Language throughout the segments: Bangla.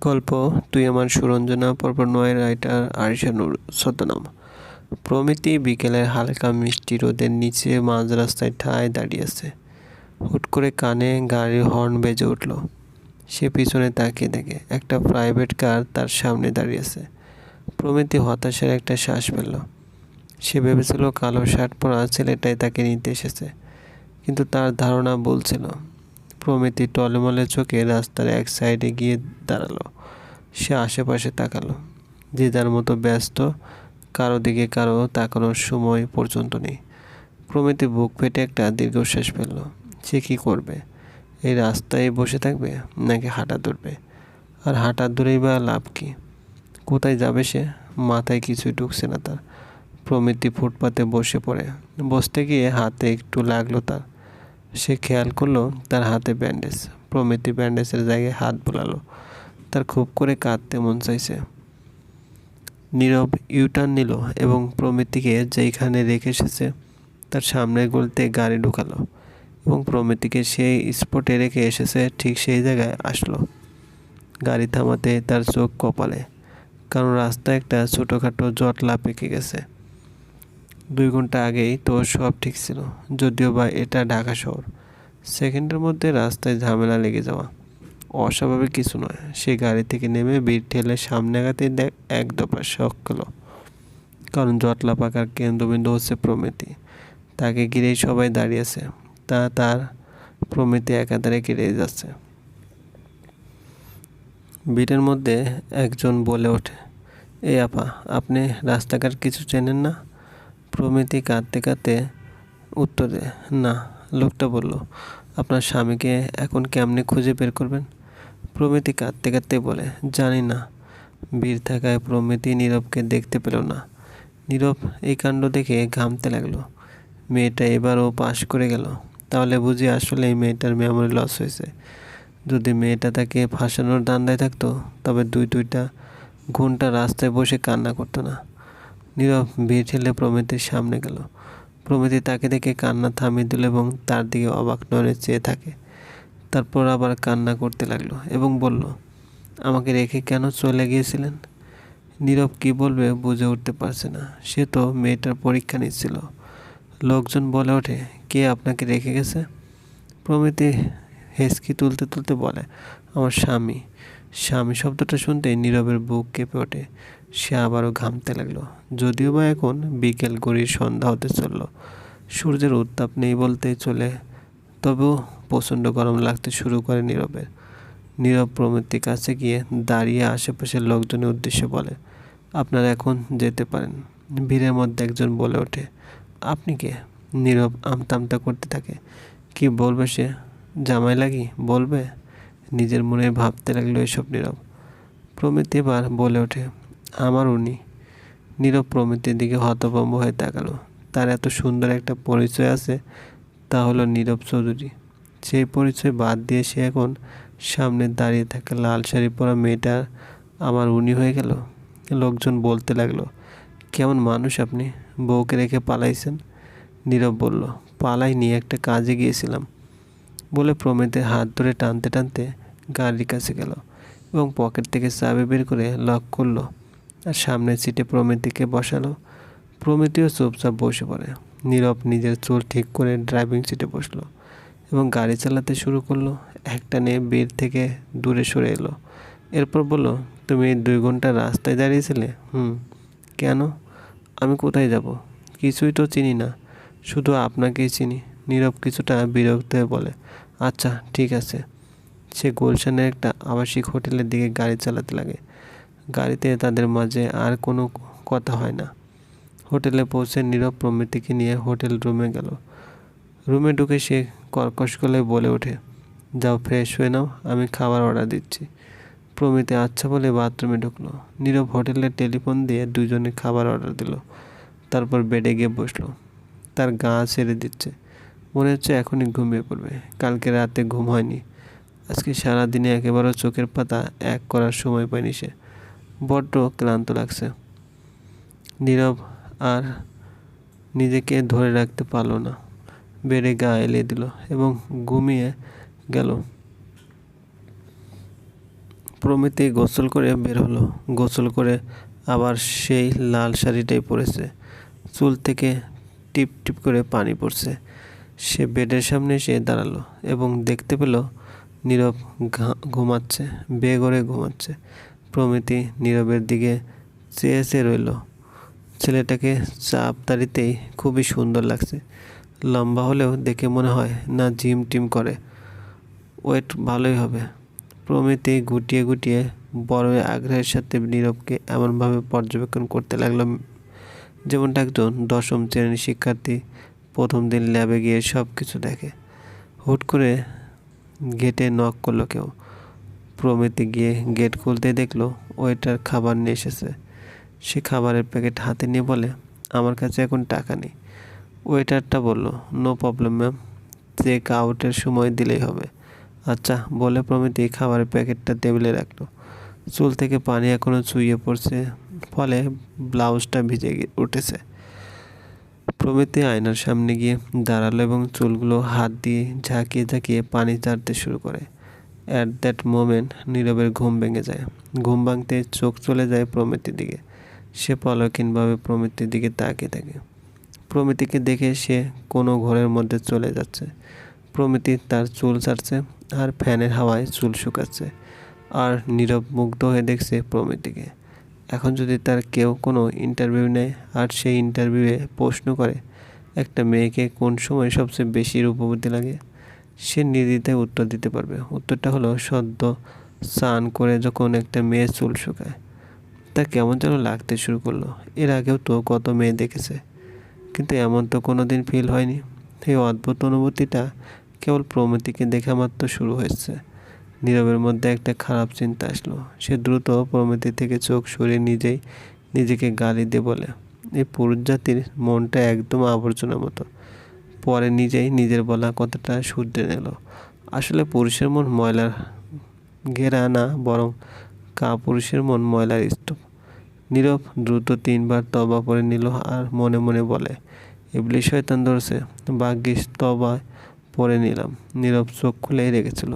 গল্প, তুই আমার সুরঞ্জনা পর্ব নয় রাইটার আরিশা নুর, ছদ্মনাম। প্রমিতি বিকেলের হালকা মিষ্টি রোদের নিচে মাঝ রাস্তায় ঠায় দাঁড়িয়ে আছে। হুট করে কানে গাড়ির হর্ন বেজে উঠল। সে পিছনে তাকিয়ে দেখে একটা প্রাইভেট কার তার সামনে দাঁড়িয়ে আছে। প্রমিতি হতাশার একটা শ্বাস ফেলল। সে ভেবেছিল কালো শার্ট পরা ছেলেটাই তাকে নিতে এসেছে। কিন্তু তার ধারণা বলছিল প্রমিতি টলমলে চোখে রাস্তার এক সাইডে গিয়ে দাঁড়াল। সে আশেপাশে তাকালো। যে যার মতো ব্যস্ত, কারও দিকে কারও তাকানোর সময় পর্যন্ত নেই। প্রমিতি বুক ফেটে একটা দীর্ঘশ্বাস ফেলল। সে কী করবে? এই রাস্তায় বসে থাকবে নাকি হাঁটা ধরবে? আর হাঁটা ধরেই বা লাভ কী? কোথায় যাবে সে? মাথায় কিছুই ঢুকছে না তার। প্রমিতি ফুটপাতে বসে পড়ে। বসতে গিয়ে হাতে একটু লাগল তার। সে খেয়াল করল তার হাতে ব্যান্ডেজ। প্রমিতি ব্যান্ডেজের জায়গায় হাত বোলালো। তার খুব করে কাঁদতে মন চাইছে। নীরব ইউটার্ন নিল এবং প্রমিতিকে যেইখানে রেখে এসেছে, তার সামনের গলিতে গাড়ি ঢুকালো এবং প্রমিতিকে সেই স্পটে রেখে এসেছে, ঠিক সেই জায়গায় আসলো। গাড়ি থামাতে তার চোখ কপালে, কারণ রাস্তায় একটা ছোটোখাটো জটলা পেকে গেছে। দুই ঘণ্টা আগেই তো সব ঠিক ছিল, যদিও বা এটা ঢাকা শহর। সেকেন্ডের মধ্যে রাস্তায় ঝামেলা লেগে যাওয়া। অস্বাভাবিক কিছু নয়, সে গাড়ি থেকে নেমে বিট ঠেলে সামনে আগাতে দেখ, এক দফা শখ গেল কারণ জটলা পাকার কেন্দ্রবিন্দু হচ্ছে প্রমিতি। তাকে ঘিরেই সবাই দাঁড়িয়েছে তা তার প্রমিতি একাধারে কেটে যাচ্ছে। বিটের মধ্যে একজন বলে ওঠে, এই আপা, আপনি রাস্তাঘাট কিছু চেনেন না? প্রমিতি কাঁদতে কাঁদতে উত্তর না, লোকটা বলল, আপনার স্বামীকে এখন কেমনে খুঁজে বের করবেন? প্রমিতি কাঁদতে কাঁদতে বলে, জানি না। বীর থাকায় প্রমিতি নীরবকে দেখতে পেল না। নীরব এই কাণ্ড দেখে ঘামতে লাগল। মেয়েটা এবারও পাশ করে গেল। তাহলে বুঝি আসলে এই মেয়েটার মেমোরি লস হয়েছে। যদি মেয়েটা তাকে ফাঁসানোর দান্দায় থাকতো, তবে দুই দুইটা ঘণ্টা রাস্তায় বসে কান্না করতো না। নীরব ভিড় ঠেলে প্রমিতির সামনে গেল। প্রমিতি তাকে দেখে কান্না থামিয়ে দিল এবং তার দিকে অবাক নয়নে চেয়ে থাকে। তারপর আবার কান্না করতে লাগল এবং বলল, আমাকে রেখে কেন চলে গিয়েছিলেন? নীরব কি বলবে বুঝে উঠতে পারছে না। সে তো মেয়েটার পরীক্ষা নিচ্ছিল। লোকজন বলে ওঠে, কে আপনাকে রেখে গেছে? প্রমিতি হেসকি তুলতে তুলতে বলে, আমার স্বামী। স্বামী শব্দটা শুনতেই নীরবের বুক কেঁপে ওঠে। সে আবারও ঘামতে লাগল। যদিও বা এখন বিকেল গড়ির সন্ধ্যা হতে চলল, সূর্যের উত্তাপ নেই বলতে চলে, তবেও প্রচণ্ড গরম লাগতে শুরু করে নীরবের। নীরব প্রমিতির কাছে গিয়ে দাঁড়িয়ে আশেপাশের লোকজনের উদ্দেশ্যে বলে, আপনারা এখন যেতে পারেন। ভিড়ের মধ্যে একজন বলে ওঠে, আপনি কে? নীরব আমতামতা করতে থাকে, কি বলবে সে? জামাই লাগি? বলবে? নিজের মনে ভাবতে লাগল এসব নীরব। প্রমিতি এবার বলে ওঠে আমার উনি নীরব প্রমিতির দিকে হতভম্ব হয়ে তাকালো। তার এত সুন্দর একটা পরিচয় আছে, তা হলো নীরব চৌধুরী। সেই পরিচয় বাদ দিয়ে সে এখন সামনে দাঁড়িয়ে থাকা লাল শাড়ি পরা মেয়েটা আমার উনি হয়ে গেল। লোকজন বলতে লাগল, কেমন মানুষ আপনি, বউকে রেখে পালাইছেন? নীরব বলল, পালাই নিয়ে একটা কাজে গিয়েছিলাম। বলে প্রমিতের হাত ধরে টানতে টানতে গাড়ির কাছে গেল এবং পকেট থেকে চাবি বের করে লক করল। আর সামনের সিটে প্রমিতিকে বসালো। প্রমিতিও চুপচাপ বসে পড়ে। নীরব নিজের চুল ঠিক করে ড্রাইভিং সিটে বসল এবং গাড়ি চালাতে শুরু করল। একটা নিয়ে বের থেকে দূরে সরে এলো। এরপর বলল, তুমি দুই ঘণ্টা রাস্তায় দাঁড়িয়েছিলে? হুম। কেন? আমি কোথায় যাব? কিছুই তো চিনি না। শুধু আপনাকেই চিনি। নীরব কিছুটা বিরক্ত হয়ে বলে আচ্ছা ঠিক আছে। সে গুলশানের একটা আবাসিক হোটেলের দিকে গাড়ি চালাতে লাগে। গাড়িতে তাদের মাঝে আর কোনো কথা হয় না। হোটেলে পৌঁছে নীরব প্রমিতিকে নিয়ে হোটেল রুমে গেল। রুমে ঢুকে সে কর্কশ গলায় বলে ওঠে, যাও ফ্রেশ হয়ে নাও, আমি খাবার অর্ডার দিচ্ছি। প্রমিতি আচ্ছা বলে বাথরুমে ঢুকলো। নীরব হোটেলে টেলিফোন দিয়ে দুজনে খাবার অর্ডার দিল, তারপর বেডে গিয়ে বসল। তার গা ছেড়ে দিচ্ছে। মনে হচ্ছে এখনই ঘুমিয়ে পড়বে। কালকে রাতে ঘুম হয়নি। আজকে সারাদিনে একেবারে চোখের পাতা এক করার সময় পায়নি সে। বড্ড ক্লান্ত লাগছে। নীরব আর নিজেকে ধরে রাখতে পারল না। বেড়ে গা এলিয়ে দিল এবং ঘুমিয়ে গেল। প্রমিতি গোসল করে বের হলো। গোসল করে আবার সেই লাল শাড়িটাই পরেছে। চুল থেকে টিপ টিপ করে পানি পড়ছে। সে বেডের সামনে এসে দাঁড়াল এবং দেখতে পেল নীরব ঘুমাচ্ছে, বেগরে ঘুমাচ্ছে। প্রমিতি নীরবের দিকে চেয়ে চেয়ে রইল। ছেলেটাকে চাপ দাড়িতেই খুবই সুন্দর লাগছে। লম্বা হলেও দেখে মনে হয় না জিম টিম করে। ওয়েট ভালোই হবে। প্রমিতি গুটিয়ে গুটিয়ে বড় আগ্রহের সাথে নীরবকে এমনভাবে পর্যবেক্ষণ করতে লাগল। যেমনটা একজন দশম শ্রেণির শিক্ষার্থী প্রথম দিন ল্যাবে গিয়ে সব কিছু দেখে। হুট করে গেটে নক করল কেউ। প্রমিতি গিয়ে গেট খুলতে দেখল ওয়েটার খাবার নিয়ে এসেছে। সে খাবারের প্যাকেট হাতে নিয়ে বলে, আমার কাছে এখন টাকা নেই। ওয়েটারটা বলল নো প্রবলেম ম্যাম চেক আউটের সময় দিলেই হবে। আচ্ছা বলে প্রমিতি খাবারের প্যাকেটটা টেবিলে রাখল। চুল থেকে পানি এখনও চুইয়ে পড়ছে, ফলে ব্লাউজটা ভিজে উঠেছে। প্রমিতি আয়নার সামনে গিয়ে দাঁড়াল এবং চুলগুলো হাত দিয়ে ঝাঁকিয়ে ঝাঁকিয়ে পানি ঝাড়তে শুরু করে। অ্যাট দ্যাট মোমেন্ট নীরবের ঘুম ভেঙে যায়। ঘুম ভাঙতে চোখ চলে যায় প্রমিতির দিকে। সে পলকিনভাবে প্রমিতির দিকে তাকিয়ে থাকে। প্রমিতিকে দেখে সে কোনো ঘরের মধ্যে চলে যাচ্ছে। প্রমিতি তার চুল ছাড়ছে আর ফ্যানের হাওয়ায় চুল শুকাচ্ছে। আর নীরব মুগ্ধ হয়ে দেখছে প্রমিতিকে। এখন যদি তার কেউ কোনো ইন্টারভিউ নেয় আর সেই ইন্টারভিউয়ে প্রশ্ন করে, একটা মেয়েকে কোন সময় সবচেয়ে বেশি রূপবতী লাগে? সে নির্দ্বিধায় উত্তর দিতে পারবে। উত্তরটা হলো, সদ্য স্নান করে যখন একটা মেয়ে চুল শুকায়, তা কেমন যেন লাগতে শুরু করল। এর আগেও তো কত মেয়ে দেখেছে, কিন্তু এমন তো কোনো দিন ফিল হয়নি। এই অদ্ভুত অনুভূতিটা কেবল প্রমিতিকে দেখা মাত্র শুরু হয়েছে। নীরবের মধ্যে একটা খারাপ চিন্তা আসলো। সে দ্রুত প্রমিতি থেকে চোখ সরিয়ে নিজেই নিজেকে গালি দিয়ে বলে এই পুরুষ জাতির মনটা একদম আবর্জনার মতো। পরে নিজেই নিজের বলা কথাটা শুধরে নিল। আসলে পুরুষের মন ময়লার ঘেরা না, বরং কা পুরুষের মন ময়লার স্তূপ। নীরব দ্রুত তিনবার তবা পরে নিল আর মনে মনে বলে ইবলিশ শয়তান ধরছে, ভাগ্যিস তবা পরে নিলাম। নীরব চোখ খুলেই রেখেছিল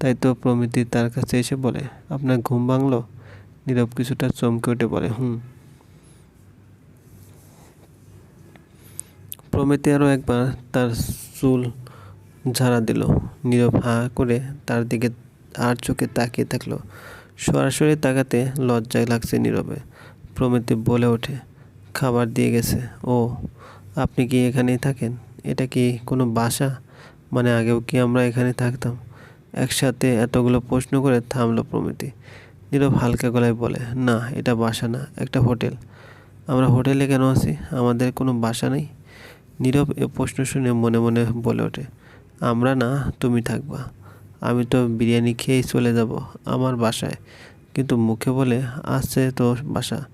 তাই তো প্রমিতি তার কাছে এসে বলে, আপনার ঘুম ভাঙলো? নীরব কিছুটা চমকে উঠে বলে, হুম। প্রমিতি আরও একবার তার চুল ঝাড়া দিল। নীরব হাঁ করে তার দিকে আর চোখে তাকিয়ে থাকল। সরাসরি তাকাতে লজ্জায় লাগছে নীরবে। প্রমিতি বলে ওঠে, খাবার দিয়ে গেছে। ও, আপনি কি এখানেই থাকেন? এটা কি কোনো বাসা? মানে আগেও কি আমরা এখানে থাকতাম? একসাথে এতগুলো প্রশ্ন করে থামলো প্রমিতি। নীরব হালকা গলায় বলে, না, এটা বাসা না, একটা হোটেল। আমরা হোটেলে কেন আছি? আমাদের কোনো বাসা নেই? নীরব এ প্রশ্ন শুনে মনে মনে বলে ওঠে, আমরা না, তুমি থাকবা। আমি তো বিরিয়ানি খেয়েই চলে যাব আমার বাসায়। কিন্তু মুখে বলে আসছে তো বাসা।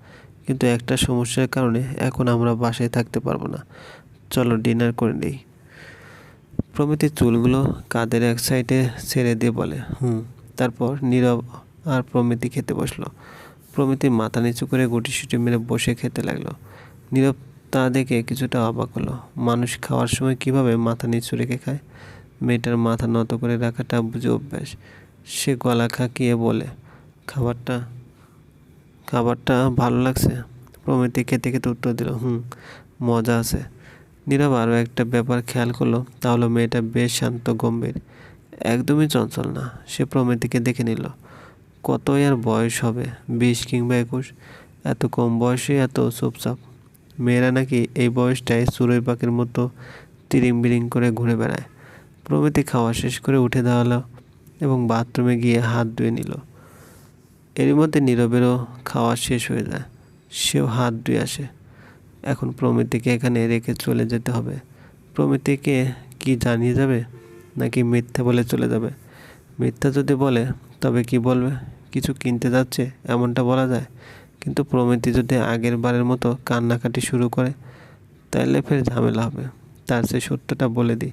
কিন্তু একটা সমস্যার কারণে এখন আমরা বাসায় থাকতে পারব না। চলো ডিনার করে নিই প্রমিতি চুলগুলো কাদের এক সাইডে ছেড়ে দিয়ে বলে, হুম। তারপর নীরব আর প্রমিতি খেতে বসল। প্রমিতি মাথা নিচু করে গুটি সুটি মেরে বসে খেতে লাগল। নীরব তা দেখে কিছুটা অবাক হলো। মানুষ খাওয়ার সময় কীভাবে মাথা নিচু রেখে খায়? মেয়েটার মাথা নত করে রাখাটা বুঝে অভ্যাস। সে গলা খাকিয়ে বলে, খাবারটা খাবারটা ভালো লাগছে? প্রমিতি খেতে খেতে উত্তর দিল, হুম, মজা আছে। নীরব আরও একটা ব্যাপার খেয়াল করল তাহলে মেয়েটা বেশ শান্ত, গম্ভীর। একদমই চঞ্চল না, সে প্রমিতিকে দেখে নিল। কতই আর বয়স হবে, বিশ কিংবা একুশ? এত কম বয়সে এত চুপচাপ। মেয়েরা নাকি এই বয়সটায় চুরই পাখির মতো তিরিং বিরিং করে ঘুরে বেড়ায়। প্রমিতি খাওয়া শেষ করে উঠে দাঁড়াল এবং বাথরুমে গিয়ে হাত ধুয়ে নিল। এরই মধ্যে নীরবেরও খাওয়া শেষ হয়ে যায়। সেও হাত ধুয়ে আসে। এখন প্রমিতিকে এখানে রেখে চলে যেতে হবে। প্রমিতিকে কি জানিয়ে যাবে নাকি মিথ্যা বলে চলে যাবে? মিথ্যা যদি বলে, তবে কি বলবে? কিছু কিনতে যাচ্ছে, এমনটা বলা যায়? কিন্তু প্রমিতি যদি আগের বারের মতো কান্নাকাটি শুরু করে তাহলে ফের ঝামেলা হবে। তার সে সত্যটা বলে দিই।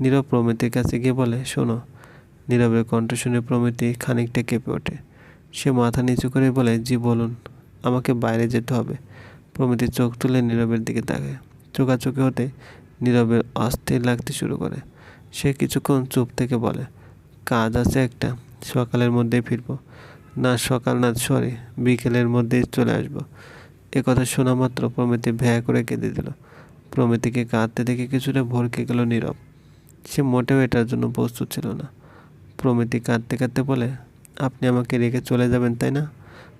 নীরব প্রমিতির কাছে গিয়ে বলে, শোনো, নীরবের কণ্ঠ শুনে প্রমিতি খানিকটা কেঁপে ওঠে। সে মাথা নিচু করে বলে, জি, বলুন, আমাকে বাইরে যেতে হবে। প্রমিতি চোখ তুলে নীরবের দিকে তাকায়। চোখাচোখি হতে নীরবের অস্থির লাগতে শুরু করে। সে কিছুক্ষণ চুপ থেকে বলে, কাজ আছে একটা, সকালের মধ্যেই ফিরবো। না সকাল না সরি, বিকেলের মধ্যে চলে আসব। এ কথা শোনা মাত্র প্রমিতি ভ্যা করে কেঁদে দিল। প্রমিতিকে কাঁদতে দেখে কিছুটা ভরকে গেল নীরব। সে মোটেও এটার জন্য প্রস্তুত ছিল না। প্রমিতি কাঁদতে কাঁদতে বলে, আপনি আমাকে রেখে চলে যাবেন, তাই না?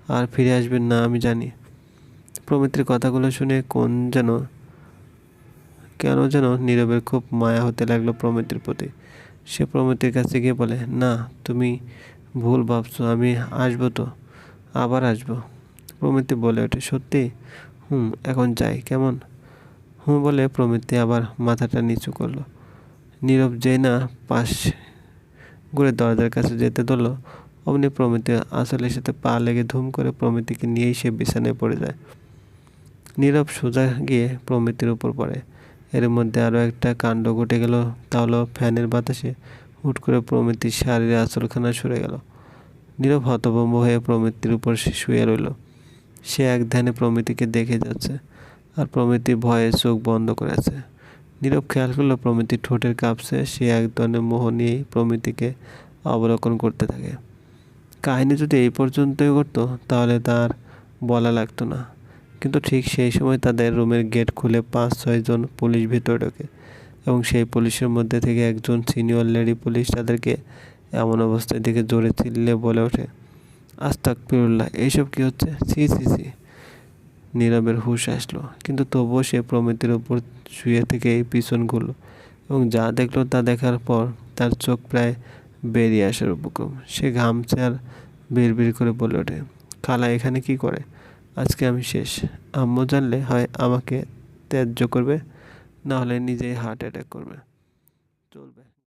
আর ফিরে আসবেন না, আমি জানি। প্রমিতির কথাগুলো শুনে কোন যেন, কেন যেন নীরবের খুব মায়া হতে লাগল প্রমিতির প্রতি। সে প্রমিতির কাছে গিয়ে বলে, না, তুমি ভুল ভাবছ, আমি আসব তো। আবার আসব। প্রমিতি বলে ওঠে, সত্যি? হুম, এখন যাই, কেমন? হুম বলে প্রমিতি আবার মাথাটা নিচু করল। নীরব যেই না পাশ ঘুরে দরজার কাছে যেতে ধরলো। অমনি প্রমিতি আসলের সাথে পা লেগে ধুম করে প্রমিতিকে নিয়েই সে বিছানায় পড়ে যায়। নীরব সোজা গিয়ে প্রমিতির উপর পড়ে। এর মধ্যে আরও একটা কাণ্ড ঘটে গেল, তা হলো ফ্যানের বাতাসে। হুট করে প্রমিতির শাড়ির আঁচলখানা সরে গেল। নীরব হতভম্ব হয়ে প্রমিতির উপর সে শুয়ে রইল। সে এক ধ্যানে প্রমিতিকে দেখে যাচ্ছে আর প্রমিতি ভয়ে চোখ বন্ধ করে আছে নীরব খেয়াল করল প্রমিতির ঠোঁটের কাঁপছে। সে এক ধরনের মোহ নিয়েই প্রমিতিকে অবলোকন করতে থাকে। কাহিনী যদি এই পর্যন্তই করতো তাহলে তার বলা লাগতো না। কিন্তু ঠিক সেই সময় তাদের রুমের গেট খুলে পাঁচ ছয়জন পুলিশ ভিতরে ঢোকে। এবং সেই পুলিশের মধ্যে থেকে একজন সিনিয়র লেডি পুলিশ তাদেরকে এমন অবস্থায় দেখে জোরে চিল্লে বলে ওঠে আস্তাক ফিরুল্লাহ এইসব কী হচ্ছে? সি সি সি নীরবের হুশ আসলো, কিন্তু তবুও সে প্রমিতির ওপর শুয়ে থেকে পিছন ঘুরলো এবং যা দেখল তা দেখার পর তার চোখ প্রায় বেরিয়ে আসার উপক্রম। সে ঘামছে আর বিড় করে বলে ওঠে, খালা, এখানে কি করে? আজকে আমি শেষ। আম্মু জানলে হয় আমাকে ত্যায্য করবে? না হলে নিজেই হার্ট অ্যাটাক করবে। চলবে।